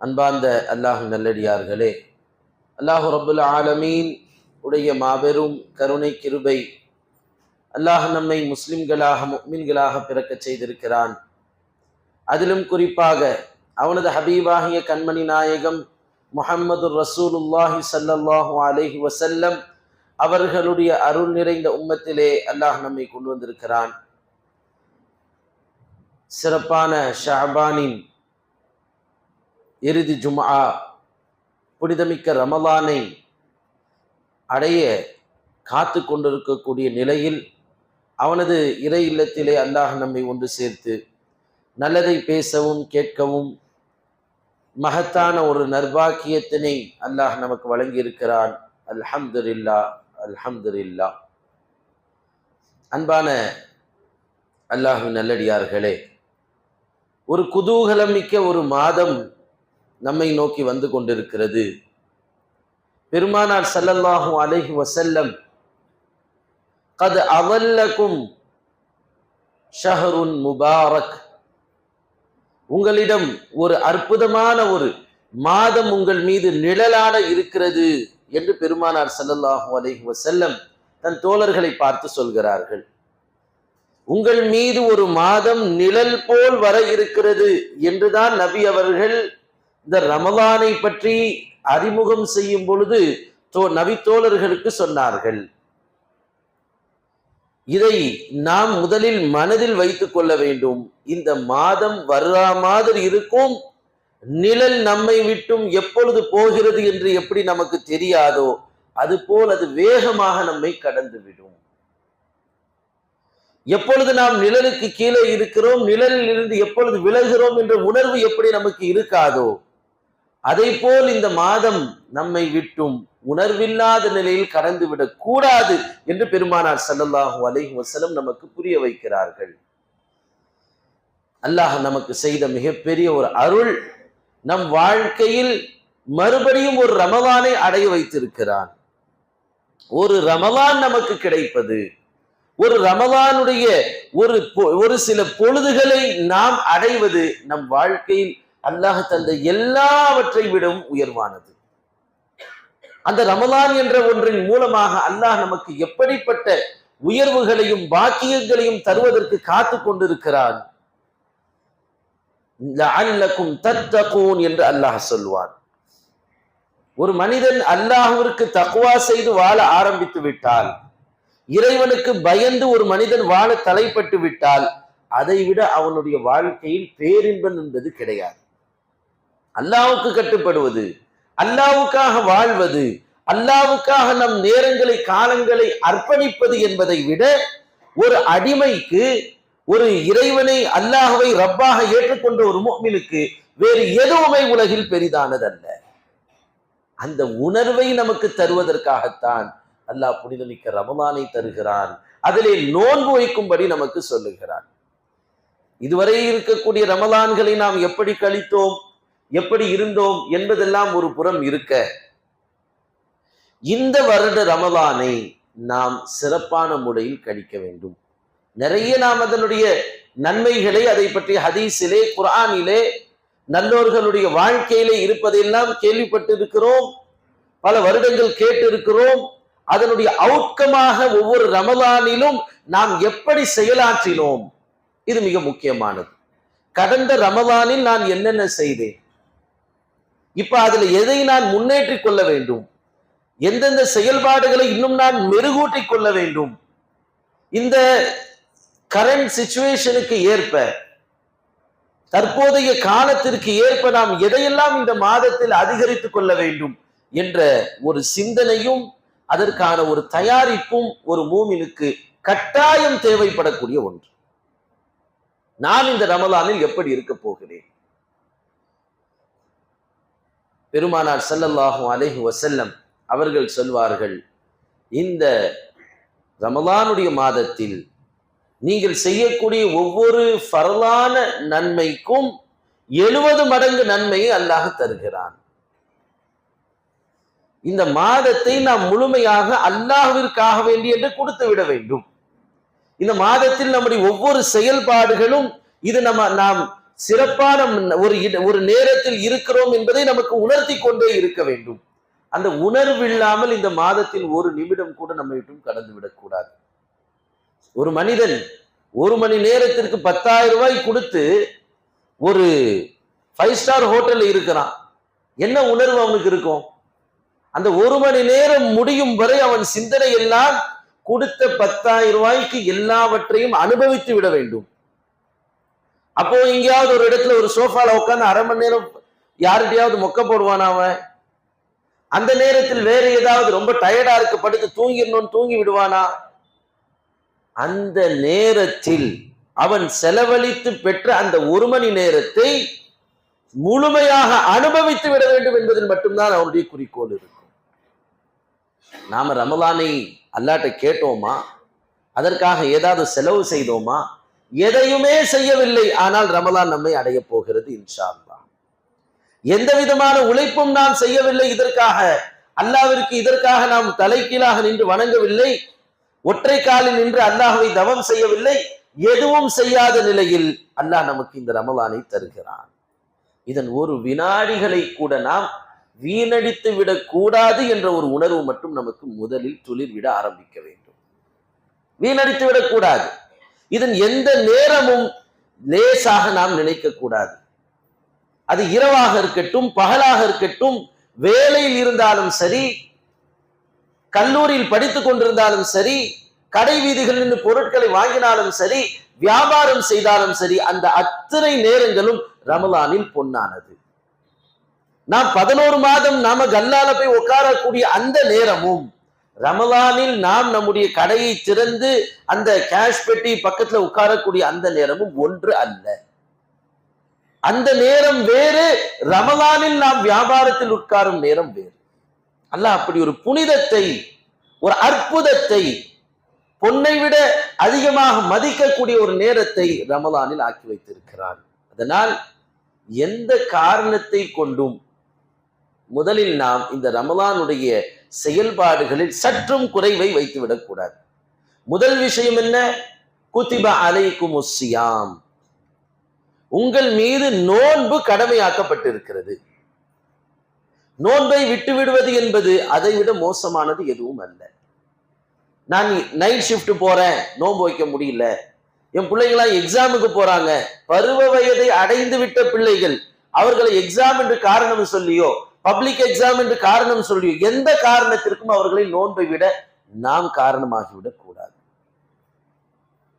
அன்பார்ந்த அல்லாஹ் நல்லடியார்களே அல்லாஹு ரபுல் ஆலமீன் உடைய மாபெரும் கருணை கிருபை அல்லாஹ் நம்மை முஸ்லிம்களாக முக்மின்களாக பிறக்கச் செய்திருக்கிறான். அதிலும் குறிப்பாக அவனது ஹபீபாகிய கண்மணி நாயகம் முஹம்மது ரசூலுல்லாஹி ஸல்லல்லாஹு அலஹி வசல்லம் அவர்களுடைய அருள் நிறைந்த உம்மத்திலே அல்லாஹ் நம்மை கொண்டு வந்திருக்கிறான். சிறப்பான ஷாபானின் இறுதி ஜுமா புனிதமிக்க ரமலானை அடைய காத்து கொண்டிருக்கக்கூடிய நிலையில் அவனது இறை இல்லத்திலே அல்லாஹ் நம்மை ஒன்று சேர்த்து நல்லதை பேசவும் கேட்கவும் மகத்தான ஒரு நர்பாக்கியத்தினை அல்லாஹ் நமக்கு வழங்கியிருக்கிறான். அல்ஹம்துல்லா அல்ஹம்துல்லா அன்பான அல்லாஹு நல்லடியார்களே ஒரு குதூகலம் மிக்க ஒரு மாதம் நம்மை நோக்கி வந்து கொண்டிருக்கிறது. பெருமானார் சல்லல்லாஹு அலஹி வசல்லம் கது அவல்லக்கும் ஷஹருன் முபாரக். உங்களிடம் ஒரு அற்புதமான ஒரு மாதம் உங்கள் மீது நிழலாட இருக்கிறது என்று பெருமானார் சல்லல்லாஹு அலஹி வசல்லம் தன் தோழர்களை பார்த்து சொல்கிறார்கள். உங்கள் மீது ஒரு மாதம் நிழல் போல் வர இருக்கிறது என்றுதான் நபி அவர்கள் இந்த ரமலானை பற்றி அறிமுகம் செய்யும் பொழுது தோ நவித்தோழர்களுக்கு சொன்னார்கள். இதை நாம் முதலில் மனதில் வைத்துக் கொள்ள வேண்டும். இந்த மாதம் வர்றா மாதிரி இருக்கும். நிழல் நம்மை விட்டும் எப்பொழுது போகிறது என்று எப்படி நமக்கு தெரியாதோ அதுபோல் அது வேகமாக நம்மை கடந்து விடும் எப்பொழுது நாம் நிழலுக்கு கீழே இருக்கிறோம் நிழலில் இருந்து எப்பொழுது விலகிறோம் என்ற உணர்வு எப்படி நமக்கு இருக்காதோ அதை போல் இந்த மாதம் நம்மை விட்டும் உணர்வில்லாத நிலையில் கடந்துவிடக் கூடாது என்று பெருமானார் சல்லல்லாஹு அலைஹி வசலம் நமக்கு புரிய வைக்கிறார்கள். அல்லாஹ் நமக்கு செய்த மிகப்பெரிய ஒரு அருள் நம் வாழ்க்கையில் மறுபடியும் ஒரு ரமவானை அடைய வைத்திருக்கிறான். ஒரு ரமவான் நமக்கு கிடைப்பது ஒரு ரமவானுடைய ஒரு பொ- ஒரு சில பொழுதுகளை நாம் அடைவது நம் வாழ்க்கையில் அல்லாஹ் தந்த எல்லாவற்றை விடவும் உயர்வானது. அந்த ரமலான் என்ற ஒன்றின் மூலமாக அல்லாஹ் நமக்கு எப்படிப்பட்ட உயர்வுகளையும் பாக்கியங்களையும் தருவதற்கு காத்து கொண்டிருக்கிறான்? தத்தகூன் என்று அல்லாஹ் சொல்வான். ஒரு மனிதன் அல்லாஹுவிற்கு தக்குவா செய்து வாழ ஆரம்பித்து விட்டால் இறைவனுக்கு பயந்து ஒரு மனிதன் வாழ தலைப்பட்டு விட்டால் அதை விட அவனுடைய வாழ்க்கையில் பேரின்பம் என்பது கிடையாது. அல்லாவுக்கு கட்டுப்படுவது அல்லாவுக்காக வாழ்வது அல்லாவுக்காக நம் நேரங்களை காலங்களை அர்ப்பணிப்பது என்பதை விட ஒரு அடிமைக்கு ஒரு இறைவனை அல்லாஹவை ரப்பாக ஏற்றுக்கொண்ட ஒரு முஃமினுக்கு வேறு எதுவுமே உலகில் பெரிதானதல்ல. அந்த உணர்வை நமக்கு தருவதற்காகத்தான் அல்லாஹ் புனிதமிக்க ரமலானை தருகிறான். அதிலே நோன்பு வைக்கும்படி நமக்கு சொல்லுகிறான். இதுவரை இருக்கக்கூடிய ரமலான்களை நாம் எப்படி கழித்தோம்? எப்படி இருந்தோம் என்பதெல்லாம் ஒரு புறம் இருக்க. இந்த வருட ரமவானை நாம் சிறப்பான முறையில் கழிக்க வேண்டும். நிறைய நாம் அதனுடைய நன்மைகளை அதை பற்றி ஹதீஸிலே குரானிலே நல்லோர்களுடைய வாழ்க்கையிலே இருப்பதையெல்லாம் கேள்விப்பட்டு இருக்கிறோம் பல வருடங்கள் கேட்டு இருக்கிறோம் அதனுடைய அவுட்கமாக ஒவ்வொரு ரமலானிலும் நாம் எப்படி செயலாற்றினோம். இது மிக முக்கியமானது. கடந்த ரமலானில் நான் என்னென்ன செய்தேன்? இப்ப அதுல எதை நான் முன்னேற்றிக் கொள்ள வேண்டும்? எந்தெந்த செயல்பாடுகளை இன்னும் நான் மெருகூட்டி கொள்ள வேண்டும்? இந்த கரண்ட் சுச்சுவேஷனுக்கு ஏற்ப தற்போதைய காலத்திற்கு ஏற்ப நாம் எதையெல்லாம் இந்த மாதத்தில் அதிகரித்துக் கொள்ள வேண்டும் என்ற ஒரு சிந்தனையும் அதற்கான ஒரு தயாரிப்பும் ஒரு மூமினுக்கு கட்டாயம் தேவைப்படக்கூடிய ஒன்று. நான் இந்த ரமலானில் எப்படி இருக்க போகிறேன்? பெருமானார் சல்லல்லாஹும் அலேஹு வசல்லம் அவர்கள் சொல்வார்கள் இந்த ரமலானுடைய மாதத்தில் நீங்கள் செய்யக்கூடிய ஒவ்வொரு பரலான நன்மைக்கும் எழுபது மடங்கு நன்மையை அல்லாஹ் தருகிறான். இந்த மாதத்தை நாம் முழுமையாக அல்லாஹிற்காக வேண்டி என்று கொடுத்து விட வேண்டும். இந்த மாதத்தில் நம்முடைய ஒவ்வொரு செயல்பாடுகளும் இது நம்ம நாம் சிறப்பான ஒரு ஒரு நேரத்தில் இருக்கிறோம் என்பதை நமக்கு உணர்த்தி கொண்டே இருக்க வேண்டும். அந்த உணர்வு இல்லாமல் இந்த மாதத்தில் ஒரு நிமிடம் கூட நம்ம விட்டும் கடந்து விடக்கூடாது. ஒரு மனிதன் ஒரு மணி நேரத்திற்கு பத்தாயிரம் ரூபாய் கொடுத்து ஒரு ஃபைவ் ஸ்டார் ஹோட்டலில் இருக்கிறான். என்ன உணர்வு அவனுக்கு இருக்கும்? அந்த ஒரு மணி நேரம் முடியும் வரை அவன் சிந்தனை எல்லாம் கொடுத்த பத்தாயிரம் ரூபாய்க்கு எல்லாவற்றையும் அனுபவித்து விட வேண்டும். அப்போ எங்கேயாவது ஒரு இடத்துல ஒரு சோஃபால உட்காந்து அரை மணி நேரம் யார்கிட்டயாவது மொக்க போடுவானா அவன்? அந்த நேரத்தில் வேற ஏதாவது ரொம்ப டயர்டா இருக்கு படுத்து தூங்கிடணும்னு தூங்கி விடுவானா? அந்த நேரத்தில் அவன் செலவழித்து பெற்ற அந்த ஒரு மணி நேரத்தை முழுமையாக அனுபவித்து விட வேண்டும் என்பதில் மட்டும்தான் அவனுடைய குறிக்கோள் இருக்கும். நாம ரமலானை அல்லாட்ட கேட்டோமா? அதற்காக ஏதாவது செலவு செய்தோமா? எதையுமே செய்யவில்லை. ஆனால் ரமலான் நம்மை அடைய போகிறது இன்ஷா எந்த விதமான உழைப்பும் நாம் செய்யவில்லை இதற்காக. அல்லாவிற்கு இதற்காக நாம் தலைக்கீழாக நின்று வணங்கவில்லை. ஒற்றை காலில் நின்று அல்லாஹை தவம் செய்யவில்லை. எதுவும் செய்யாத நிலையில் அல்லாஹ் நமக்கு இந்த ரமலானை தருகிறான். இதன் ஒரு வினாடிகளை கூட நாம் வீணடித்து விடக்கூடாது என்ற ஒரு உணர்வு மட்டும் நமக்கு முதலில் துளிர்விட ஆரம்பிக்க வேண்டும். வீணடித்து விடக்கூடாது இதன் எந்த நேரமும் லேசாக நாம் நினைக்க கூடாது அது இரவாக இருக்கட்டும் பகலாக இருக்கட்டும் வேலையில் இருந்தாலும் சரி கல்லூரியில் படித்துக் கொண்டிருந்தாலும் சரி கடை வீதிகளில் பொருட்களை வாங்கினாலும் சரி வியாபாரம் செய்தாலும் சரி அந்த அத்தனை நேரங்களும் ரமலானில் பொன்னானது. நாம் பதினோரு மாதம் நாம கல்லால போய் உட்காரக்கூடிய அந்த நேரமும் ரமலானில் நாம் நம்முடைய கடையை திறந்து அந்த கேஷ் பெட்டி பக்கத்துல உட்காரக்கூடிய அந்த நேரமும் ஒன்று அல்ல. அந்த நேரம் வேறு ரமலானில் நாம் வியாபாரத்தில் உட்காரும் நேரம் வேறு. அல்ல அப்படி ஒரு புனிதத்தை ஒரு அற்புதத்தை பொன்னை விட அதிகமாக மதிக்கக்கூடிய ஒரு நேரத்தை ரமலானில் ஆக்கி வைத்திருக்கிறான். அதனால் எந்த காரணத்தை கொண்டும் முதலில் நாம் இந்த ரமலானுடைய செயல்பாடுகளில் சற்றும் குறைவை வைத்து விடக்கூடாது முதல் விஷயம் என்ன? குத்திப அலைக்கும் குமுசியாம் உங்கள் மீது நோன்பு கடமையாக்கப்பட்டிருக்கிறது. நோன்பை விட்டு விடுவது என்பது அதை விட மோசமானது எதுவும் அல்ல. நான் நைட் ஷிஃப்ட் போறேன் நோன்பு வைக்க முடியல. என் பிள்ளைங்களாம் எக்ஸாமுக்கு போறாங்க. பருவ வயதை அடைந்து விட்ட பிள்ளைகள் அவர்களை எக்ஸாம் என்று காரணம் சொல்லியோ பப்ளிக் எக்ஸாம் என்று காரணம் சொல்லி எந்த காரணத்திற்கும் அவர்களை நோன்பை விட நாம் காரணமாகிவிடக் கூடாது.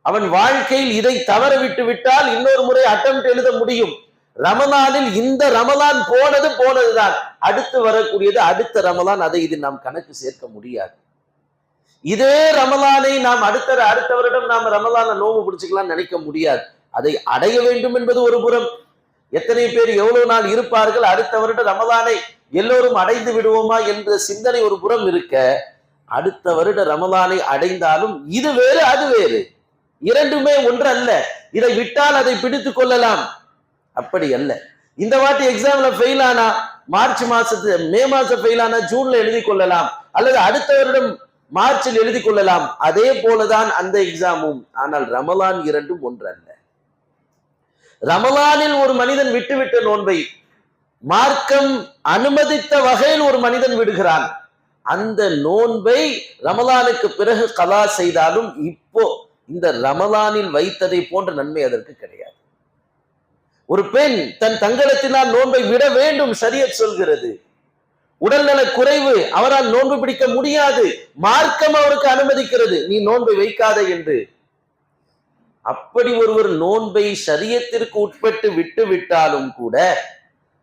அவன் வாழ்க்கையில் இதை தவற விட்டு விட்டால் இன்னொரு முறை அட்டம் எழுத முடியும். ரமலானில் இந்த ரமலான் போனது போனதுதான். அடுத்து வரக்கூடியது அடுத்த ரமலான். அதை இது நாம் கணக்கு சேர்க்க முடியாது. இதே ரமலானை நாம் அடுத்த அடுத்த வருடம் நாம் ரமலான நோம்பு பிடிச்சிக்கலாம் நினைக்க முடியாது. அதை அடைய வேண்டும் என்பது ஒரு புறம். எத்தனை பேர் எவ்வளவு நாள் இருப்பார்கள் அடுத்த வருடம் ரமலானை எல்லோரும் அடைந்து விடுவோமா என்ற சிந்தனை ஒரு புறம் இருக்க அடுத்த வருட ரமலானை அடைந்தாலும் இது வேறு அது வேறு. இரண்டுமே ஒன்று அல்ல இதை விட்டால் அதை பிடித்து கொள்ளலாம். அப்படி அல்ல. இந்த வாட்டி எக்ஸாம்ல ஃபெயில் ஆனா மார்ச் மாசத்து மே மாசம் ஃபெயில் ஆனா ஜூன்ல எழுதி கொள்ளலாம். அல்லது அடுத்த வருடம் மார்ச்சில் எழுதி கொள்ளலாம். அதே போலதான் அந்த எக்ஸாமும் ஆனால் ரமலான் இரண்டும் ஒன்று அல்ல ரமலானில் ஒரு மனிதன் விட்டுவிட்ட நோன்பை மார்க்கம் அனுமதித்த வகையில் ஒரு மனிதன் விடுகிறான். அந்த நோன்பை ரமலானுக்கு பிறகு கலா செய்தாலும் இப்போ இந்த ரமலானில் வைத்ததை போன்ற நன்மை அதற்கு கிடையாது. ஒரு பெண் தன் தங்கடத்தினால் நோன்பை விட வேண்டும் சரிய சொல்கிறது. உடல்நல குறைவு அவரால் நோன்பு பிடிக்க முடியாது. மார்க்கம் அவருக்கு அனுமதிக்கிறது. நீ நோன்பை வைக்காத என்று. அப்படி ஒருவர் நோன்பை சரியத்திற்கு உட்பட்டு விட்டு விட்டாலும் கூட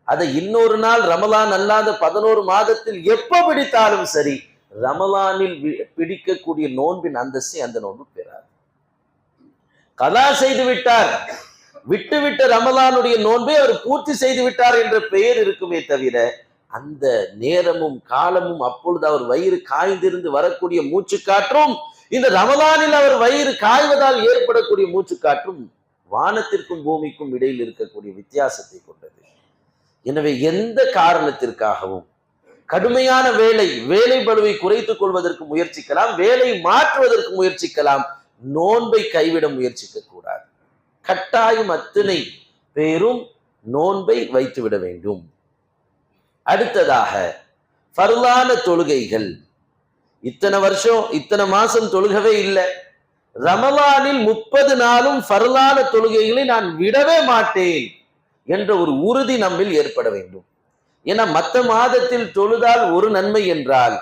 அதை இன்னொரு நாள் ரமலான் அல்லாத பதினோரு மாதத்தில் எப்ப பிடித்தாலும் சரி ரமலானில் வி- பிடிக்கக்கூடிய நோன்பின் அந்தஸ்தை அந்த நோன்பு பெறாது. கதா செய்து விட்டார். விட்டுவிட்ட ரமலானுடைய நோன்பை அவர் பூர்த்தி செய்து விட்டார் என்ற பெயர் இருக்குமே தவிர அந்த நேரமும் காலமும் அப்பொழுது அவர் வயிறு காய்ந்திருந்து வரக்கூடிய மூச்சு காற்றும் இந்த ரமலானில் அவர் வயிறு காய்வதால் ஏற்படக்கூடிய மூச்சு காற்றும் வானத்திற்கும் பூமிக்கும் இடையில் இருக்கக்கூடிய வித்தியாசத்தை கொண்டது. எனவே எந்த காரணத்திற்காகவும் கடுமையான வேலை வேலை பளுவை குறைத்துக் கொள்வதற்கு முயற்சிக்கலாம் வேலை மாற்றுவதற்கு முயற்சிக்கலாம் நோன்பை கைவிட முயற்சிக்க கூடாது. கட்டாயம் அத்தனை பேரும் நோன்பை வைத்துவிட வேண்டும். அடுத்ததாக ஃபர்லான தொழுகைகள். இத்தனை வருஷம் இத்தனை மாசம் தொழுகவே இல்லை. ரமலானில் முப்பது நாளும் ஃபர்லான தொழுகைகளை நான் விடவே மாட்டேன். என்ற ஒரு உறுதி நம்மில் ஏற்பட வேண்டும். ஏன்னா மற்ற மாதத்தில் தொழுதால் ஒரு நன்மை என்றால்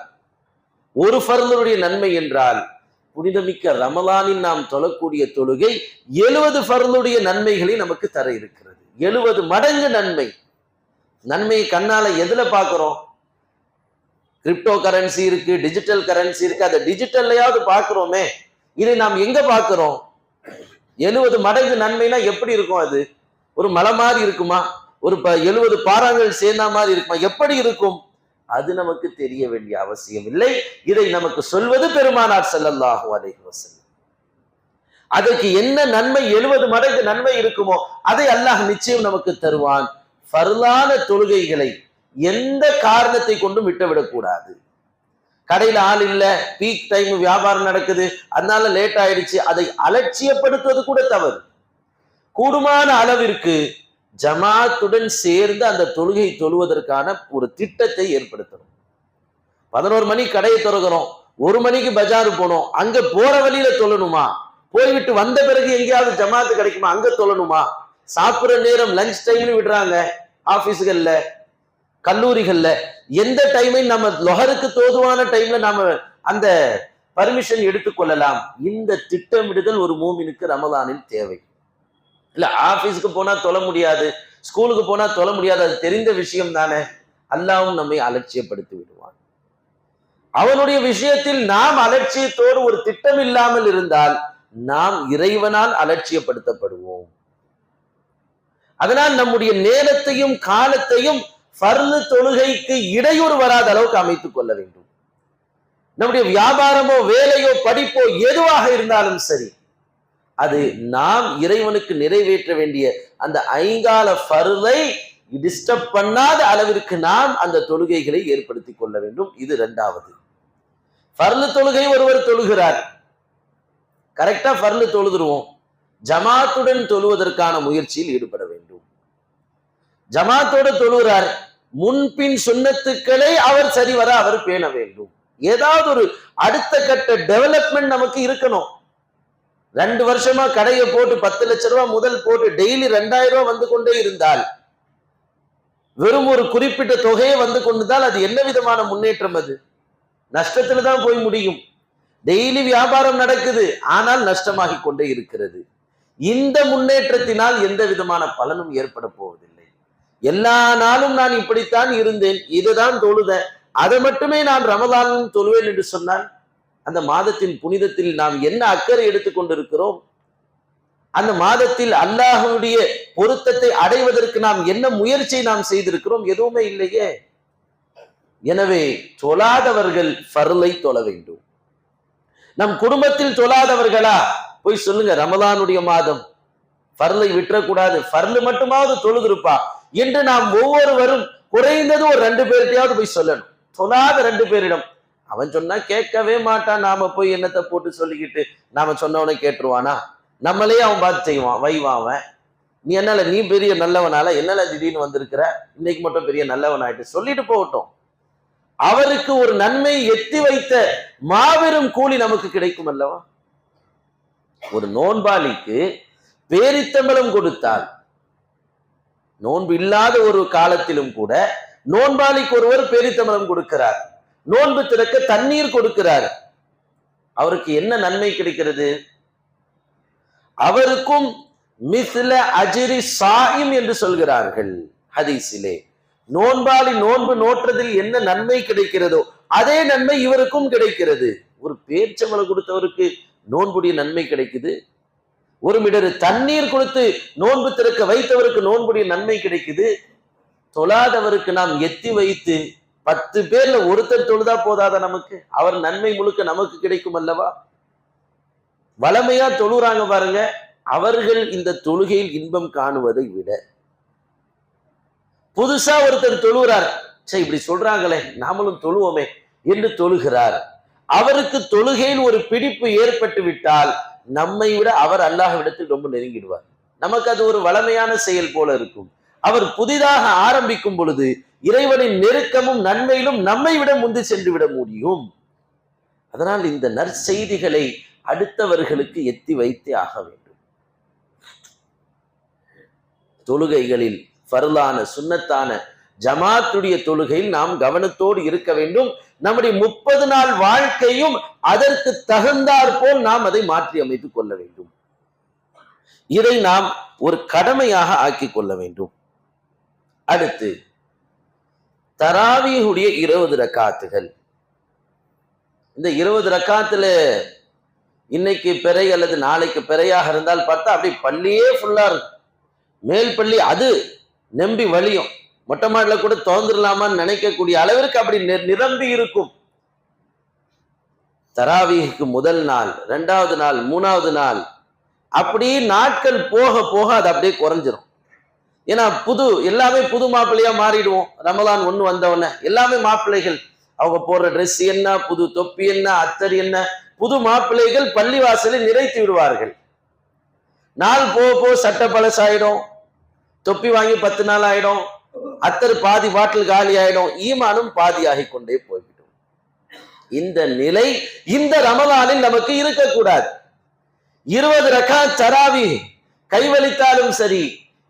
ஒரு ஃபர்லருடைய நன்மை என்றால் புனிதமிக்க ரமலானில் நாம் தொழக்கூடிய தொழுகை எழுபது ஃபர்லுடைய நன்மைகளை நமக்கு தர இருக்கிறது. எழுபது மடங்கு நன்மை. நன்மையை கண்ணால எதுல பாக்குறோம் கிரிப்டோ கரன்சி இருக்கு டிஜிட்டல் கரன்சி இருக்கு அதை டிஜிட்டல்லையாவது பார்க்குறோமே. இதை நாம் எங்க பார்க்குறோம்? எழுபது மடங்கு நன்மைனா எப்படி இருக்கும் அது? ஒரு மலை மாதிரி இருக்குமா? ஒரு ப எழுபது பாறாங்கள் சேர்ந்தா மாதிரி இருக்குமா? எப்படி இருக்கும்? அது நமக்கு தெரிய வேண்டிய அவசியம் இல்லை. இதை நமக்கு சொல்வது பெருமானார் ஸல்லல்லாஹு அலைஹி வசதி அதற்கு என்ன நன்மை எழுபது மடங்கு நன்மை இருக்குமோ அதை அல்லாஹ் நிச்சயம் நமக்கு தருவான். ஃபர்லான தொழுகைகளை எந்த காரணத்தை கொண்டும் விட்டுவிடக்கூடாது. கடையில் கடையில ஆள் இல்லை பீக் டைம் வியாபாரம் நடக்குது அதனால லேட் ஆயிடுச்சு அதை அலட்சியப்படுத்துவது கூட தவறு. கூடுமான அளவிற்கு ஜமாத்துடன் சேர்ந்து அந்த தொழுகை தொழுவதற்கான ஒரு திட்டத்தை ஏற்படுத்தணும். பதினோரு மணி கடையை திறக்கிறோம் ஒரு மணிக்கு பஜாரு போனோம் அங்க போற வழியில தொழணுமா? போய்விட்டு வந்த பிறகு எங்கேயாவது ஜமாத்து கிடைக்குமா? அங்க தொழணுமா? சாப்பிட்ற நேரம் லஞ்ச் டைம்னு விடுறாங்க. ஆபீஸ்கள்ல கல்லூரிகள்ல. எந்த டைமையும் நம்ம லொஹருக்கு தோதுவான டைம்ல நாம அந்த பர்மிஷன் எடுத்துக்கொள்ளலாம் இந்த திட்டமிடுதல் ஒரு மூமினுக்கு ரமதானின் தேவை. இல்ல ஆபீஸ்க்கு போனா தொல முடியாது ஸ்கூலுக்கு போனா தொல முடியாது அது தெரிந்த விஷயம் தானே. அல்லாவும் நம்மை அலட்சியப்படுத்தி விடுவான். அவனுடைய விஷயத்தில் நாம் அலட்சியத்தோடு ஒரு திட்டம் இல்லாமல் இருந்தால் நாம் இறைவனால் அலட்சியப்படுத்தப்படுவோம். அதனால் நம்முடைய நேரத்தையும் காலத்தையும் ஃபர்லு தொழுகைக்கு இடையூறு வராத அளவுக்கு அமைத்துக் கொள்ள வேண்டும். நம்முடைய வியாபாரமோ வேலையோ படிப்போ எதுவாக இருந்தாலும் சரி அது நாம் இறைவனுக்கு நிறைவேற்ற வேண்டிய அந்த ஐங்கால பருளை டிஸ்டர்ப் பண்ணாத அளவிற்கு நாம் அந்த தொழுகைகளை ஏற்படுத்திக் கொள்ள வேண்டும். இது ரெண்டாவது ஃபர்லு தொழுகை ஒருவர் தொழுகிறார். கரெக்டா ஃபர்லு தொழுதுருவோம். ஜமாத்துடன் தொழுவதற்கான முயற்சியில் ஈடுபட வேண்டும். ஜமாத்தோட தொழுகிறார். முன்பின் சுண்ணத்துக்களை அவர் சரிவர அவர் பேண வேண்டும். ஏதாவது ஒரு அடுத்த கட்ட டெவலப்மெண்ட் நமக்கு இருக்கணும். ரெண்டு வருஷமா கடையை போட்டு பத்து லட்ச ரூபாய் முதல் போட்டு டெய்லி ரெண்டாயிரம் ரூபாய் வந்து கொண்டே இருந்தால் வெறும் ஒரு குறிப்பிட்ட தொகையை வந்து கொண்டுதால் அது என்ன விதமான முன்னேற்றம் அது? நஷ்டத்துல தான் போய் முடியும். டெய்லி வியாபாரம் நடக்குது ஆனால் நஷ்டமாகி கொண்டே இருக்கிறது. இந்த முன்னேற்றத்தினால் எந்த விதமான பலனும் ஏற்பட போவதில்லை. எல்லா நாளும் நான் இப்படித்தான் இருந்தேன் இதுதான் தொழுத. அதை மட்டுமே நான் ரமதானும் தொழுவேன் என்று சொன்னால் அந்த மாதத்தின் புனிதத்தில் நாம் என்ன அக்கறை எடுத்துக்கொண்டிருக்கிறோம் அந்த மாதத்தில் அல்லாஹுடைய பொருத்தத்தை அடைவதற்கு நாம் என்ன முயற்சியை நாம் செய்திருக்கிறோம்? எதுவுமே இல்லையே. எனவே தொழாதவர்கள் ஃபர்லை தொழ வேண்டும். நம் குடும்பத்தில் தொழாதவர்களா? போய் சொல்லுங்க ரமலானுடைய மாதம். ஃபர்லை விட்டுறக்கூடாது. ஃபர்லு மட்டுமாவது தொழுதிருப்பா. என்று நாம் ஒவ்வொருவரும் குறைந்தது ஒரு ரெண்டு பேர்கிட்டயாவது போய் சொல்லணும். தொழாத ரெண்டு பேரிடம். அவன் சொன்னா கேட்கவே மாட்டான். நாம போய் என்னத்தை போட்டு சொல்லிக்கிட்டு நாம சொன்னவனை கேட்டுருவானா? நம்மளே அவன் பார்த்து செய்வான். வைவான் அவன். நீ என்னால நீ பெரிய நல்லவனால என்னால திடீர்னு வந்திருக்கிற? இன்னைக்கு மட்டும் பெரிய நல்லவன் ஆயிட்டு சொல்லிட்டு போகட்டும். அவருக்கு ஒரு நன்மை எத்தி வைத்த மாபெரும் கூலி நமக்கு கிடைக்கும் அல்லவா? ஒரு நோன்பாளிக்கு பேரித்தம்பளம் கொடுத்தால் நோன்பு இல்லாத ஒரு காலத்திலும் கூட நோன்பாளிக்கு ஒருவர் பேரித்தம்பளம் கொடுக்கிறார். நோன்பு திறக்க தண்ணீர் கொடுக்கிறார். அவருக்கு என்ன நன்மை கிடைக்கிறது? அவருக்கும் மிஸ்ல அஜிரி சாயிம் என்று சொல்கிறார்கள் ஹதீஸிலே. நோன்பாளி நோன்பு நோற்றதில் என்ன நன்மை கிடைக்கிறதோ அதே நன்மை இவருக்கும் கிடைக்கிறது. ஒரு பேர்ச்சம்பளம் கொடுத்தவருக்கு நோன்புடைய நன்மை கிடைக்குது. ஒரு மிடரு தண்ணீர் கொடுத்து நோன்பு திறக்க வைத்தவருக்கு நோன்புடைய நன்மை கிடைக்குது. தொழாதவருக்கு நாம் எத்தி வைத்து பத்து பேர்ல ஒருத்தர் தொழுதா போதாத நமக்கு? அவர் நன்மை முழுக்க நமக்கு கிடைக்கும் அல்லவா? வளமையா தொழுறாங்க பாருங்க. அவர்கள் இந்த தொழுகையில் இன்பம் காணுவதை விட புதுசா ஒருத்தர் தொழுகிறார். சரி இப்படி சொல்றாங்களே நாமளும் தொழுவோமே என்று தொழுகிறார். அவருக்கு தொழுகையில் ஒரு பிடிப்பு ஏற்பட்டு விட்டால் நம்மை விட அவர் அல்லாஹ்விடத்தில் ரொம்ப நெருங்கிடுவார். நமக்கு அது ஒரு வளமையான செயல் போல இருக்கும். அவர் புதிதாக ஆரம்பிக்கும் பொழுது இறைவனின் நெருக்கமும் நன்மையிலும் நம்மை விட முந்து சென்று விட முடியும். அதனால் இந்த நற்செய்திகளை அடுத்தவர்களுக்கு எத்தி வைத்தே ஆக வேண்டும். தொழுகைகளில் ஃபர்லான சுண்ணத்தான ஜமாத்துடைய தொழுகையில் நாம் கவனத்தோடு இருக்க வேண்டும். நம்முடைய முப்பது நாள் வாழ்க்கையும் அதற்கு தகுந்தாற் போல் நாம் அதை மாற்றி அமைத்துக் கொள்ள வேண்டும். இதை நாம் ஒரு கடமையாக ஆக்கிக் கொள்ள வேண்டும். அடுத்து தராவியுடைய இருபது ரக்காத்துகள். இந்த இருபது ரக்காத்துல இன்னைக்கு பிறை அல்லது நாளைக்கு பிறையாக இருந்தால் பார்த்தா அப்படி பள்ளியே ஃபுல்லா இருக்கும். மேல் பள்ளி அது நம்பி வழியும் மொட்டை மாடல கூட தோந்துடலாமான்னு நினைக்கக்கூடிய அளவிற்கு அப்படி நிரம்பி இருக்கும். தராவீஹுக்கு முதல் நாள் ரெண்டாவது நாள் மூணாவது நாள் அப்படி நாட்கள் போக போக அது அப்படியே குறைஞ்சிரும். ஏன்னா புது எல்லாமே புது மாப்பிள்ளையா மாறிடுவோம். ரமலான் ஒண்ணு வந்தவொடனே எல்லாமே மாப்பிள்ளைகள். அவங்க போடுற ட்ரெஸ் என்ன புது தொப்பி என்ன அத்தர் என்ன புது மாப்பிள்ளைகள் பள்ளிவாசலில் நிறைத்து விடுவார்கள். நாள் போக போக சட்ட பழசாயிடும். தொப்பி வாங்கி பத்து நாள் ஆயிடும். அத்தர் பாதி பாட்டில் காலி ஆயிடும். ஈமானும் பாதியாகி கொண்டே போய்விடும். இந்த நிலை இந்த ரமலானில் நமக்கு இருக்கக்கூடாது. இருபது ரக்கா தராவி கைவலித்தாலும் சரி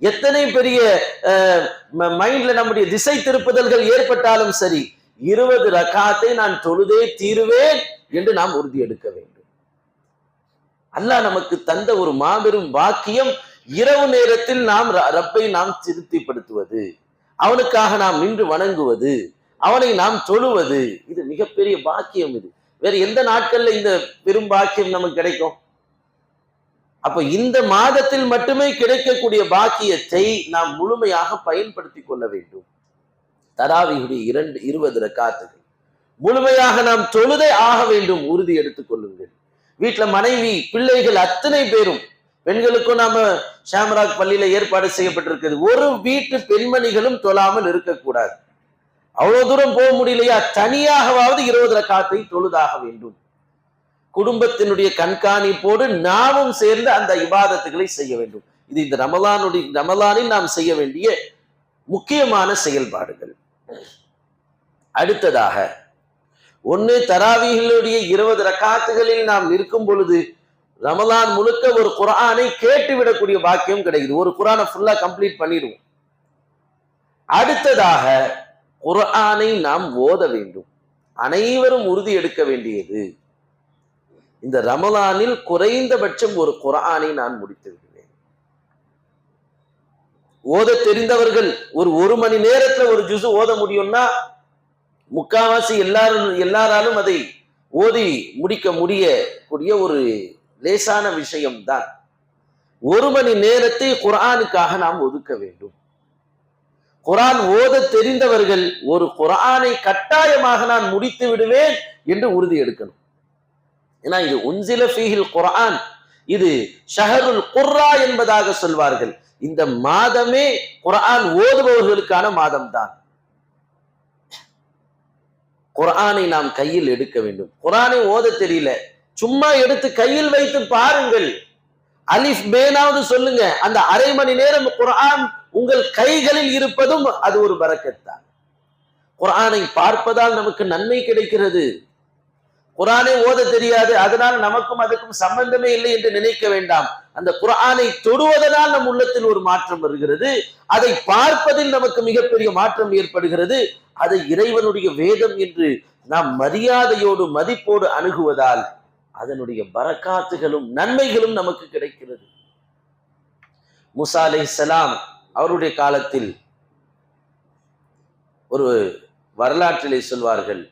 எத்தனை பெரிய மைண்ட்ல நம்முடைய திசை திருப்புதல்கள் ஏற்பட்டாலும் சரி இருபது ரக்காத்தை நான் தொழுதே தீருவேன் என்று நாம் உறுதி எடுக்க வேண்டும். அல்லாஹ் நமக்கு தந்த ஒரு மாபெரும் வாக்கியம் இரவு நேரத்தில் நாம் ர- ரப்பை நாம் திருப்திப்படுத்துவது அவனுக்காக நாம் நின்று வணங்குவது அவனை நாம் தொழுவது இது மிகப்பெரிய பாக்கியம் இது. வேற எந்த நாட்கள்ல இந்த பெரும் பாக்கியம் நமக்கு கிடைக்கும்? அப்ப இந்த மாதத்தில் மட்டுமே கிடைக்கக்கூடிய பாக்கியத்தை நாம் முழுமையாக பயன்படுத்தி கொள்ள வேண்டும். தராவியுடைய இரண்டு இருபது ரக்காத்துகள். முழுமையாக நாம் தொழுதே ஆக வேண்டும் உறுதி எடுத்துக் கொள்ளுங்கள். வீட்டுல மனைவி பிள்ளைகள் அத்தனை பேரும் பெண்களுக்கும் நாம ஷாம்ராக் பள்ளியில ஏற்பாடு செய்யப்பட்டிருக்கிறது. ஒரு வீட்டு பெண்மணிகளும் தொழாமல் இருக்கக்கூடாது. அவ்வளவு தூரம் போக முடியலையா? தனியாகவாவது இருபது ரக்காத்தை தொழுதாக வேண்டும். குடும்பத்தினுடைய கண்காணிப்போடு நாமும் சேர்ந்து அந்த இபாதத்துகளை செய்ய வேண்டும். இது இந்த ரமலானுடைய ரமலானில் நாம் செய்ய வேண்டிய முக்கியமான செயல்பாடுகள். அடுத்ததாக ஒன்று தராவிகளுடைய இருபது ரக்காத்துகளில் நாம் நிற்கும் பொழுது ரமலான் முழுக்க ஒரு குரானை கேட்டு விடக்கூடிய பாக்கியம் கிடைக்குது. ஒரு குரானை ஃபுல்லா கம்ப்ளீட் பண்ணிடுவோம். அடுத்ததாக குரானை நாம் ஓத வேண்டும். அனைவரும் உறுதி எடுக்க வேண்டியது இந்த ரமலானில் குறைந்தபட்சம் ஒரு குரானை நான் முடித்து விடுவேன். ஓத தெரிந்தவர்கள் ஒரு ஒரு மணி நேரத்துல ஒரு ஜுசு ஓத முடியும்னா முக்காவாசி எல்லாரும் எல்லாராலும் அதை ஓதி முடிக்க முடியக்கூடிய ஒரு லேசான விஷயம்தான் ஒரு மணி நேரத்தை குரானுக்காக நாம் ஒதுக்க வேண்டும். குரான் ஓத தெரிந்தவர்கள் ஒரு குரானை கட்டாயமாக நான் முடித்து விடுவேன் என்று உறுதி எடுக்கணும். ஏன்னா இது உன்சில ஃபீஹில் குரான் இது ஷஹருல் குர்ரா என்பதாக சொல்வார்கள். இந்த மாதமே குரான் ஓதுபவர்களுக்கான மாதம்தான். குரானை நாம் கையில் எடுக்க வேண்டும். குரானை ஓத தெரியல. சும்மா எடுத்து கையில் வைத்து பாருங்கள். அலிஃப் பேனாவது சொல்லுங்க. அந்த அரை மணி நேரம் குரான் உங்கள் கைகளில் இருப்பதும் அது ஒரு பரக்கத்தான் குரானை பார்ப்பதால் நமக்கு நன்மை கிடைக்கிறது. குரானை ஓத தெரியாது. அதனால் நமக்கும் அதுக்கும் சம்பந்தமே இல்லை என்று நினைக்க வேண்டாம். அந்த குரானை தொடுவதனால் நம் உள்ளத்தில் ஒரு மாற்றம் வருகிறது. அதை பார்ப்பதில் நமக்கு மிகப்பெரிய மாற்றம் ஏற்படுகிறது. அதை இறைவனுடைய வேதம் என்று நாம் மரியாதையோடு மதிப்போடு அணுகுவதால் அதனுடைய பரக்காத்துகளும் நன்மைகளும் நமக்கு கிடைக்கிறது. முசா சலாம் அவருடைய காலத்தில் ஒரு வரலாற்றிலே சொல்வார்கள்.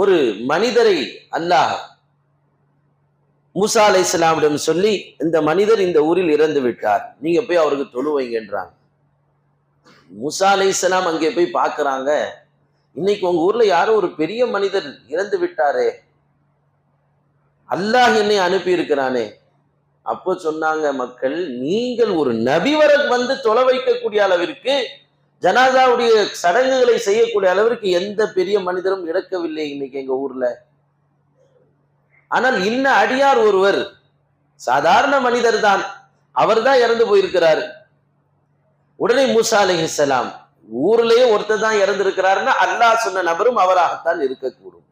ஒரு மனிதரை அல்லாஹ் மூசா அலை இஸ்லாமிடம் சொல்லி இந்த மனிதர் இந்த ஊரில் இறந்து விட்டார். நீங்க போய் அவருக்கு தொழுவைங்கன்றாங்க மூசா அலை இஸ்லாம் அங்கே போய் பார்க்குறாங்க. இன்னைக்கு உங்க ஊர்ல யாரோ ஒரு பெரிய மனிதர் இறந்து விட்டாரே. அல்லாஹ் என்னை அனுப்பி இருக்கிறானே. அப்போ சொன்னாங்க மக்கள் நீங்கள் ஒரு நபி வர வந்து தொலை வைக்கக்கூடிய அளவிற்கு ஜனாதாவுடைய சடங்குகளை செய்யக்கூடிய அளவிற்கு எந்த பெரிய மனிதரும் இறக்கவில்லை இன்னைக்கு எங்க ஊர்ல. ஆனால் இன்ன அடியார் ஒருவர் சாதாரண மனிதர் தான். அவர் தான் இறந்து போயிருக்கிறார். உடனே மூசா அலிஹலாம் ஊர்லயே ஒருத்தர் தான் இறந்திருக்கிறாருன்னா அல்லாஹ் சொன்ன நபரும் அவராகத்தான் இருக்கக்கூடும்.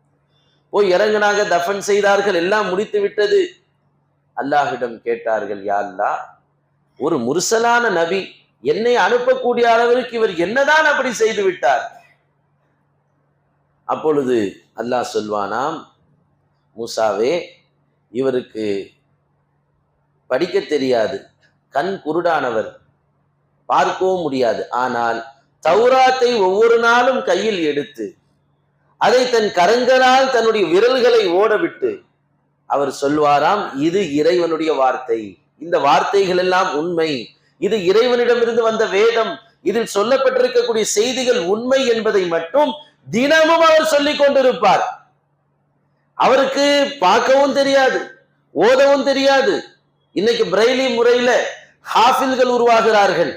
போய் இறங்கினாங்க தஃபன் செய்தார்கள் எல்லாம் முடித்து விட்டது. அல்லாஹிடம் கேட்டார்கள் யா அல்லா ஒரு முரசலான நபி என்னை அனுப்பக்கூடிய அளவிற்கு இவர் என்னதான் அப்படி செய்து விட்டார்? அப்பொழுது அல்லாஹ் சொல்வானாம் மூசாவே இவருக்கு படிக்க தெரியாது. கண் குருடானவர். பார்க்கவும் முடியாது. ஆனால் தௌராத்தை ஒவ்வொரு நாளும் கையில் எடுத்து அதை தன் கரங்களால் தன்னுடைய விரல்களை ஓடவிட்டு அவர் சொல்வாராம் இது இறைவனுடைய வார்த்தை. இந்த வார்த்தைகள் எல்லாம் உண்மை. இது இறைவனிடமிருந்து வந்த வேதம். இதில் சொல்லப்பட்டிருக்கக்கூடிய செய்திகள் உண்மை என்பதை மட்டும் தினமும் அவர் சொல்லிக் கொண்டிருப்பார். அவருக்கு பார்க்கவும் தெரியாது ஓதவும் தெரியாது. இன்னைக்கு பிரெய்லி முறையில ஹாஃபில்கள் உருவாகிறார்கள்.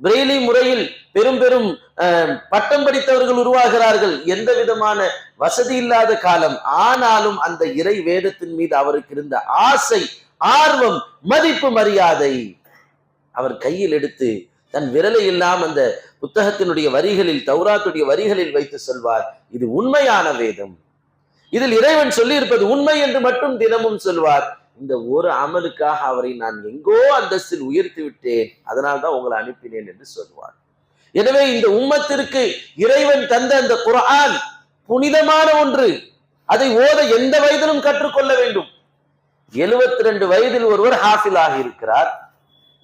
பிரெய்லி முறையில் பெரும் பெரும் அஹ், பட்டம் படித்தவர்கள் உருவாகிறார்கள். எந்த விதமான வசதி இல்லாத காலம். ஆனாலும் அந்த இறை வேதத்தின் மீது அவருக்கு இருந்த ஆசை ஆர்வம் மதிப்பு மரியாதை. அவர் கையில் எடுத்து தன் விரலை எல்லாம் அந்த புத்தகத்தினுடைய வரிகளில் தௌராத்துடைய வரிகளில் வைத்து சொல்வார் இது உண்மையான வேதம். இதில் இறைவன் சொல்லி இருப்பது உண்மை என்று மட்டும் தினமும் சொல்வார். இந்த ஒரு அமலுக்காக அவரை நான் எங்கோ அந்தஸ்தில் உயர்த்தி விட்டேன் அதனால் தான் உங்களை அனுப்பினேன் என்று சொல்வார். எனவே இந்த உம்மத்திற்கு இறைவன் தந்த அந்த குரான் புனிதமான ஒன்று. அதை ஓத எந்த வயதிலும் கற்றுக்கொள்ள வேண்டும். எழுபத்தி ரெண்டு வயதில் ஒருவர் ஹாஃபிலாக இருக்கிறார்.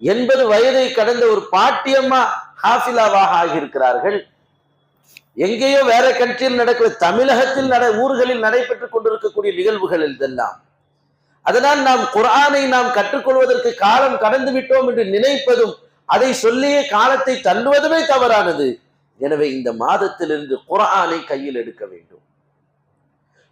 எண்பது வயதை கடந்த ஒரு பாட்டியம்மா ஹாஃபிலாவாக ஆகியிருக்கிறார்கள். எங்கேயோ வேற கண்ட்ரியில் நடக்கிற தமிழகத்தில் நட ஊர்களில் நடைபெற்றுக் கொண்டிருக்கக்கூடிய நிகழ்வுகள் இதெல்லாம். அதனால் நாம் குரானை நாம் கற்றுக்கொள்வதற்கு காலம் கடந்து விட்டோம் என்று நினைப்பதும் அதை சொல்லியே காலத்தை தள்ளுவதுமே தவறானது. எனவே இந்த மாதத்திலிருந்து குரானை கையில் எடுக்க வேண்டும்.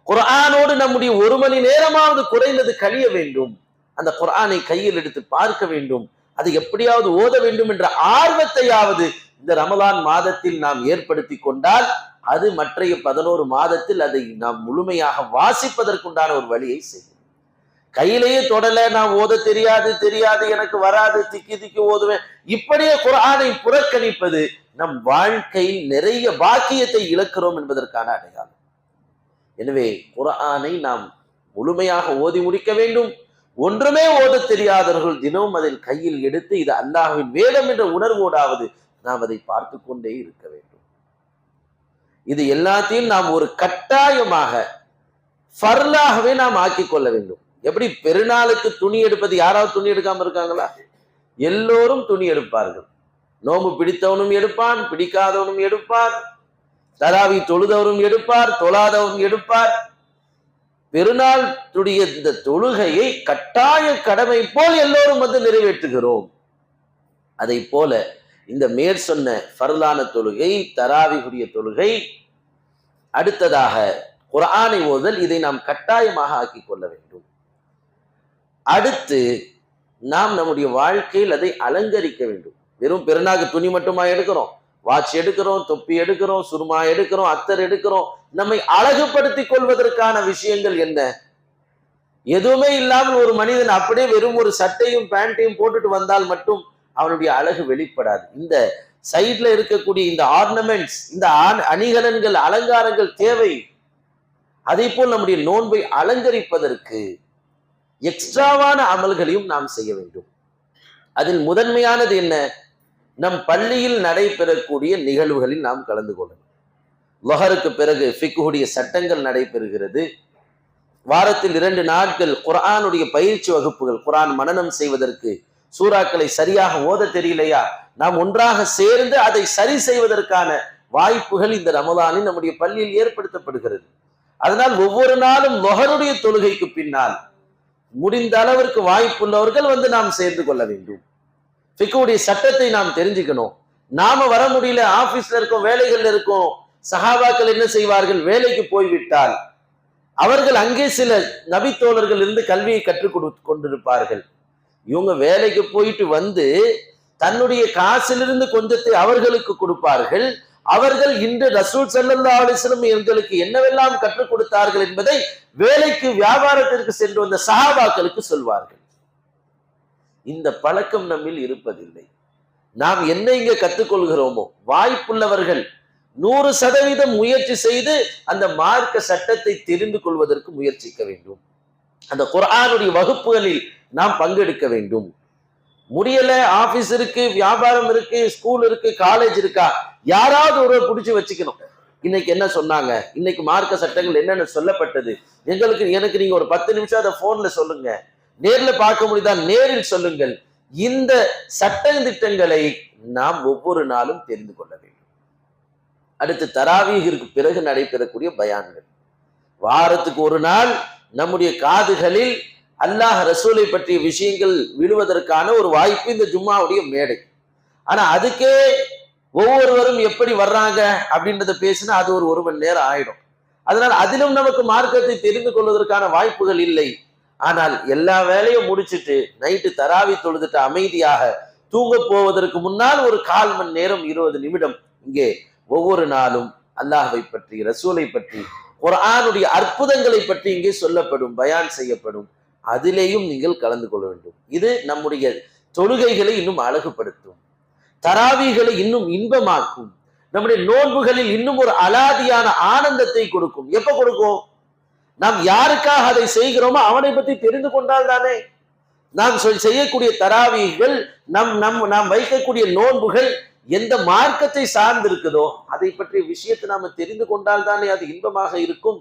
குரானோடு நம்முடைய ஒரு மணி நேரமாவது குறைந்தது கழிய வேண்டும். அந்த குரானை கையில் எடுத்து பார்க்க வேண்டும். அது எப்படியாவது ஓத வேண்டும் என்ற ஆர்வத்தையாவது இந்த ரமலான் மாதத்தில் நாம் ஏற்படுத்தி கொண்டால் அது மற்றைய பதினோரு மாதத்தில் அதை நாம் முழுமையாக வாசிப்பதற்குண்டான ஒரு வழியை செய்யும். கையிலேயே தொடல நான் ஓத தெரியாது தெரியாது எனக்கு வராது திக்கி திக்கி ஓதுவேன். இப்படியே குரானை புறக்கணிப்பது நம் வாழ்க்கையில் நிறைய பாக்கியத்தை இழக்கிறோம் என்பதற்கான அடையாளம். எனவே குரானை நாம் முழுமையாக ஓதி முடிக்க வேண்டும். ஒன்றுமே ஓத தெரியாதவர்கள் தினமும் அதில் கையில் எடுத்து இது அல்லாஹ்வின் வேதம் என்ற உணர்வோடாவது நாம் அதை பார்த்து கொண்டே இருக்க வேண்டும். இது எல்லாத்தையும் நாம் ஒரு கட்டாயமாக ஃபர்லாகவே நாம் ஆக்கி கொள்ள வேண்டும். எப்படி பெருநாளுக்கு துணி எடுப்பது யாராவது துணி எடுக்காம இருக்காங்களா? எல்லோரும் துணி எடுப்பார்கள். நோம்பு பிடித்தவனும் எடுப்பான் பிடிக்காதவனும் எடுப்பார். தராவி தொழுதவரும் எடுப்பார் தொழாதவரும் எடுப்பார். பெருநாள் துடைய இந்த தொழுகையை கட்டாய கடமை போல் எல்லோரும் வந்து நிறைவேற்றுகிறோம். அதை போல இந்த மேற் சொன்ன ஃபர்லான தொழுகை தராவிகுரிய தொழுகை அடுத்ததாக குரானை ஓதல் இதை நாம் கட்டாயமாக ஆக்கிக் கொள்ள வேண்டும். அடுத்து நாம் நம்முடைய வாழ்க்கையில் அதை அலங்கரிக்க வேண்டும். வெறும் பெருநாக்கு துணி மட்டுமா எடுக்கிறோம்? வாட்ச் எடுக்கிறோம் தொப்பி எடுக்கிறோம் சுருமா எடுக்கிறோம் அத்தர் எடுக்கிறோம். நம்மை அழகுபடுத்திக் கொள்வதற்கான விஷயங்கள் என்ன? எதுவுமே இல்லாமல் ஒரு மனிதன் அப்படியே வெறும் ஒரு சட்டையும் பேண்ட்டையும் போட்டுட்டு வந்தால் மட்டும் அவனுடைய அழகு வெளிப்படாது. இந்த சைட்ல இருக்கக்கூடிய இந்த ஆர்னமெண்ட்ஸ் இந்த ஆண்- அணிகலன்கள் அலங்காரங்கள் தேவை. அதே போல் நம்முடைய நோன்பை அலங்கரிப்பதற்கு எக்ஸ்ட்ராவான அமல்களையும் நாம் செய்ய வேண்டும். அதில் முதன்மையானது என்ன? நம் பள்ளியில் நடைபெறக்கூடிய நிகழ்வுகளில் நாம் கலந்து கொள்ளணும். லொஹருக்கு பிறகு ஃபிக்குடைய சட்டங்கள் நடைபெறுகிறது. வாரத்தில் இரண்டு நாட்கள் குரானுடைய பயிற்சி வகுப்புகள் குரான் மனனம் செய்வதற்கு சூறாக்களை சரியாக ஓத தெரியலையா? நாம் ஒன்றாக சேர்ந்து அதை சரி செய்வதற்கான வாய்ப்புகள் இந்த ரமதானில் நம்முடைய பள்ளியில் ஏற்படுத்தப்படுகிறது. அதனால் ஒவ்வொரு நாளும் லொஹருடைய தொழுகைக்கு பின்னால் முடிந்த அளவிற்கு வாய்ப்புள்ளவர்கள் வந்து நாம் சேர்ந்து கொள்ள வேண்டும். ஃபிக்குடைய சட்டத்தை நாம் தெரிஞ்சுக்கணும். நாம வர முடியல ஆபீஸ்ல இருக்கோம் வேலைகள்ல இருக்கோம். சஹாபாக்கள் என்ன செய்வார்கள்? வேலைக்கு போய்விட்டால். அவர்கள் அங்கே சில நபித்தோழர்கள் இருந்து கல்வியை கற்றுக் கொடு கொண்டிருப்பார்கள். இவங்க வேலைக்கு போயிட்டு வந்து தன்னுடைய காசிலிருந்து கொஞ்சத்தை அவர்களுக்கு கொடுப்பார்கள். அவர்கள் இன்று ரசூல் செல்லல்லா அலிஸ்லம் எங்களுக்கு என்னவெல்லாம் கற்றுக் கொடுத்தார்கள் என்பதை வேலைக்கு வியாபாரத்திற்கு சென்று வந்த சஹாபாக்களுக்கு சொல்வார்கள். இந்த பழக்கம் நம்மில் இருப்பதில்லை. நாம் என்ன இங்க கத்துக்கொள்கிறோமோ வாய்ப்புள்ளவர்கள் நூறு சதவீதம் முயற்சி செய்து அந்த மார்க்க சட்டத்தை தெரிந்து கொள்வதற்கு முயற்சிக்க வேண்டும். அந்த குரானுடைய வகுப்புகளில் நாம் பங்கெடுக்க வேண்டும். முடியல ஆபீஸ் இருக்கு வியாபாரம் இருக்கு ஸ்கூல் இருக்கு காலேஜ் இருக்கா? யாராவது ஒருவர் பிடிச்சு வச்சுக்கணும். இன்னைக்கு என்ன சொன்னாங்க? இன்னைக்கு மார்க்க சட்டங்கள் என்னென்ன சொல்லப்பட்டது. எங்களுக்கு எனக்கு நீங்க ஒரு பத்து நிமிஷம் அதை போன்ல சொல்லுங்க. நேர்ல பார்க்க முடியுதா? நேரில் சொல்லுங்கள். இந்த சட்ட திட்டங்களை நாம் ஒவ்வொரு நாளும் தெரிந்து கொள்ள வேண்டும். அடுத்து தராவீகிற்கு பிறகு நடைபெறக்கூடிய பயான்கள். வாரத்துக்கு ஒரு நாள் நம்முடைய காதுகளில் அல்லாஹ் ரசூலை பற்றிய விஷயங்கள் விழுவதற்கான ஒரு வாய்ப்பு இந்த ஜும்மாவுடைய மேடை. ஆனா அதுக்கே ஒவ்வொருவரும் எப்படி வர்றாங்க அப்படின்றத பேசினா அது ஒரு ஒரு மணி நேரம் ஆயிடும். அதனால் அதிலும் நமக்கு மார்க்கத்தை தெரிந்து கொள்வதற்கான வாய்ப்புகள் இல்லை. ஆனால் எல்லா வேலையும் முடிச்சிட்டு நைட்டு தராவி தொழுதுட்டு அமைதியாக தூங்க போவதற்கு முன்னால் ஒரு கால் மணி நேரம் இருபது நிமிடம் இங்கே ஒவ்வொரு நாளும் அல்லாஹை பற்றி ரசூலை பற்றி குரானுடைய அற்புதங்களை பற்றி இங்கே சொல்லப்படும் பயான் செய்யப்படும். அதிலேயும் நீங்கள் கலந்து கொள்ள வேண்டும். இது நம்முடைய தொழுகைகளை இன்னும் அழகுபடுத்தும். தராவிகளை இன்னும் இன்பமாக்கும். நம்முடைய நோன்புகளில் இன்னும் ஒரு அலாதியான ஆனந்தத்தை கொடுக்கும். எப்ப கொடுக்கும்? நாம் யாருக்காக அதை செய்கிறோமோ அவனை பற்றி தெரிந்து கொண்டால் தானே. நாம் செய்யக்கூடிய தராவிகள் நம் நம் நாம் வைக்கக்கூடிய நோன்புகள் எந்த மார்க்கத்தை சார்ந்திருக்குதோ அதை பற்றிய விஷயத்தை நாம தெரிந்து கொண்டால் தானே அது இன்பமாக இருக்கும்.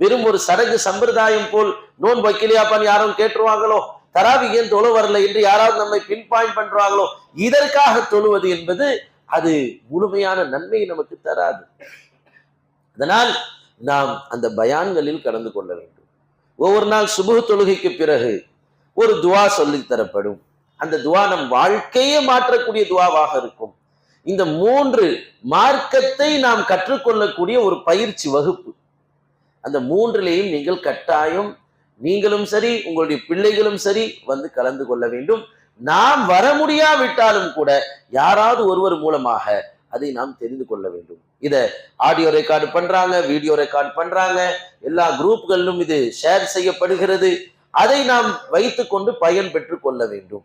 வெறும் ஒரு சடங்கு சம்பிரதாயம் போல் நோன் வைக்கலையாப்பான்னு யாரும் கேட்டுருவாங்களோ? தராவி ஏன் தொழு வரல? என்று யாராவது நம்மை பின்பாயிண்ட் பண்றாங்களோ? இதற்காக தொழுவது என்பது அது முழுமையான நன்மையை நமக்கு தராது. அதனால் நாம் அந்த பயான்களில் கலந்து கொள்ள வேண்டும். ஒவ்வொரு நாள் சுபுக தொழுகைக்கு பிறகு ஒரு துவா சொல்லித்தரப்படும் அந்த துவா நம் வாழ்க்கையே மாற்றக்கூடிய துவாவாக இருக்கும். இந்த மூன்று மார்க்கத்தை நாம் கற்றுக்கொள்ளக்கூடிய ஒரு பயிற்சி வகுப்பு. அந்த மூன்றிலையும் நீங்கள் கட்டாயம் நீங்களும் சரி உங்களுடைய பிள்ளைகளும் சரி வந்து கலந்து கொள்ள வேண்டும். நாம் வர முடியாவிட்டாலும் கூட யாராவது ஒருவர் மூலமாக அதை நாம் தெரிந்து கொள்ள வேண்டும். இத ஆடியோ ரெக்கார்டு பண்றாங்க வீடியோ ரெக்கார்டு பண்றாங்க எல்லா குரூப்களிலும் இது ஷேர் செய்யப்படுகிறது. அதை நாம் வைத்துக்கொண்டு பயன் பெற்று கொள்ள வேண்டும்.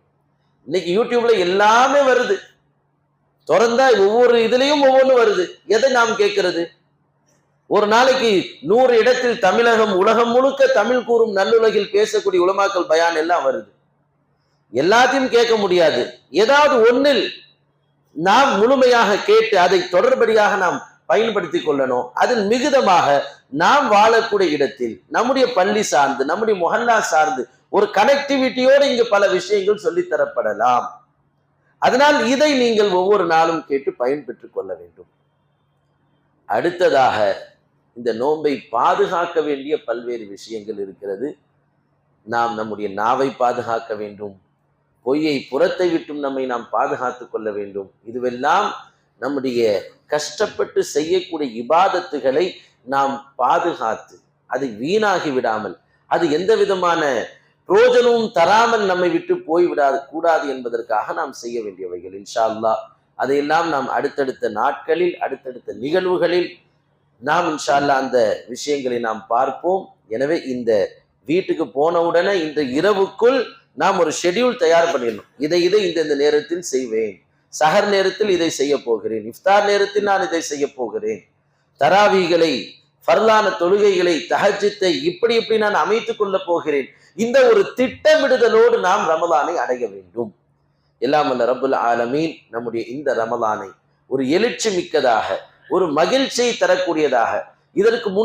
இன்னைக்கு யூடியூப்ல எல்லாமே வருது. திறந்தா ஒவ்வொரு இதுலயும் ஒவ்வொன்று வருது. எதை நாம் கேட்கிறது? ஒரு நாளைக்கு நூறு இடத்தில் தமிழகம் உலகம் முழுக்க தமிழ் கூறும் நல்லுலகில் பேசக்கூடிய உலமாக்கல் பயான் எல்லாம் வருது. எல்லாத்தையும் கேட்க முடியாது. ஏதாவது ஒன்றில் நாம் முழுமையாக கேட்டு அதை தொடர்படியாக நாம் பயன்படுத்தி கொள்ளணும். அதில் மிகுதமாக நாம் வாழக்கூடிய இடத்தில் நம்முடைய பள்ளி சார்ந்து நம்முடைய மொஹல்லா சார்ந்து ஒரு கனெக்டிவிட்டியோடு இங்கு பல விஷயங்கள் சொல்லித் தரப்படலாம். அதனால் இதை நீங்கள் ஒவ்வொரு நாளும் கேட்டு பயன்பெற்றுக் கொள்ள வேண்டும். அடுத்ததாக இந்த நோன்பை பாதுகாக்க வேண்டிய பல்வேறு விஷயங்கள் இருக்கிறது. நாம் நம்முடைய நாவை பாதுகாக்க வேண்டும். பொய்யை புறத்தை விட்டும் நம்மை நாம் பாதுகாத்து கொள்ள வேண்டும். இதுவெல்லாம் நம்முடைய கஷ்டப்பட்டு செய்யக்கூடிய இபாதத்துகளை நாம் பாதுகாத்து அது வீணாகி விடாமல் அது எந்த விதமான புரோஜனமும் தராமல் நம்மை விட்டு போய்விடாது கூடாது என்பதற்காக நாம் செய்ய வேண்டியவைகள். இன்ஷா அல்லா அதையெல்லாம் நாம் அடுத்தடுத்த நாட்களில் அடுத்தடுத்த நிகழ்வுகளில் நாம் இன்ஷா அல்லா அந்த விஷயங்களை நாம் பார்ப்போம். எனவே இந்த வீட்டுக்கு போன உடனே இந்த இரவுக்குள் நாம் ஒரு ஷெடியூல் தயார் பண்ணிடணும். இதை இதை இந்த இந்த நேரத்தில் செய்வேன். சஹர் நேரத்தில் இதை செய்ய போகிறேன். இஃப்தார் நேரத்தில் நான் இதை செய்ய போகிறேன். தராவிகளை ஃபர்லான தொழுகைகளை தஹஜத்தை இப்படி இப்படி நான் அமைத்துக் கொள்ள போகிறேன். இந்த ஒரு திட்டமிடுதலோடு நாம் ரமலானை அடைய வேண்டும். எல்லாம் அல்ல ரபுல் ஆலமீன் நம்முடைய இந்த ரமலானை ஒரு எழுச்சி மிக்கதாக ஒரு மகிழ்ச்சியை தரக்கூடியதாக இதற்கு முன்